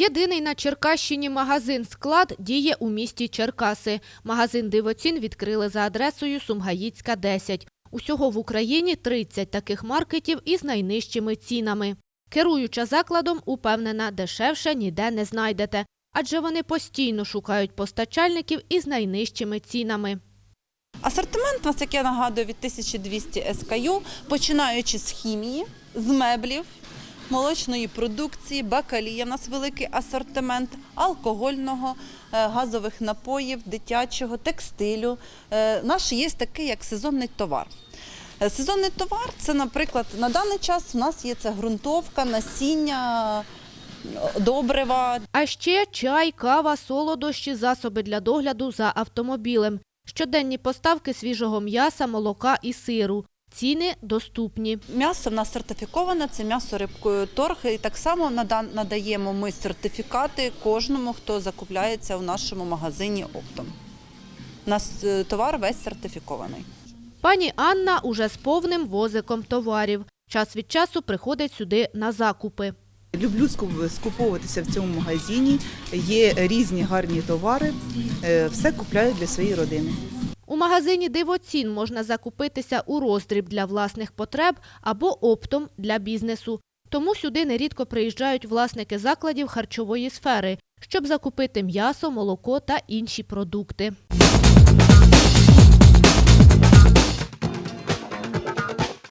Єдиний на Черкащині магазин «Склад» діє у місті Черкаси. Магазин «Дивоцін» відкрили за адресою Сумгаїцька, 10. Усього в Україні 30 таких маркетів із найнижчими цінами. Керуюча закладом упевнена, дешевше ніде не знайдете, адже вони постійно шукають постачальників із найнижчими цінами. Асортимент у нас, як я нагадую, від 1200 SKU, починаючи з хімії, з меблів, молочної продукції, бакалія. У нас великий асортимент алкогольного, е, газових напоїв, дитячого, текстилю. Е, Наш є такий як сезонний товар. Е, Сезонний товар це, наприклад, на даний час у нас є це ґрунтовка, насіння, добрива, А ще чай, кава, солодощі, засоби для догляду за автомобілем. Щоденні поставки свіжого м'яса, молока і сиру. Ціни доступні. М'ясо в нас сертифіковане, це м'ясо рибкою торг. І так само надаємо ми сертифікати кожному, хто закупляється у нашому магазині оптом. У нас е, товар весь сертифікований. Пані Анна уже з повним возиком товарів. Час від часу приходить сюди на закупи. Люблю скуп- скуповуватися в цьому магазині. Є різні гарні товари. Е, Все купляю для своєї родини. У магазині «Дивоцін» можна закупитися у роздріб для власних потреб або оптом для бізнесу. Тому сюди нерідко приїжджають власники закладів харчової сфери, щоб закупити м'ясо, молоко та інші продукти.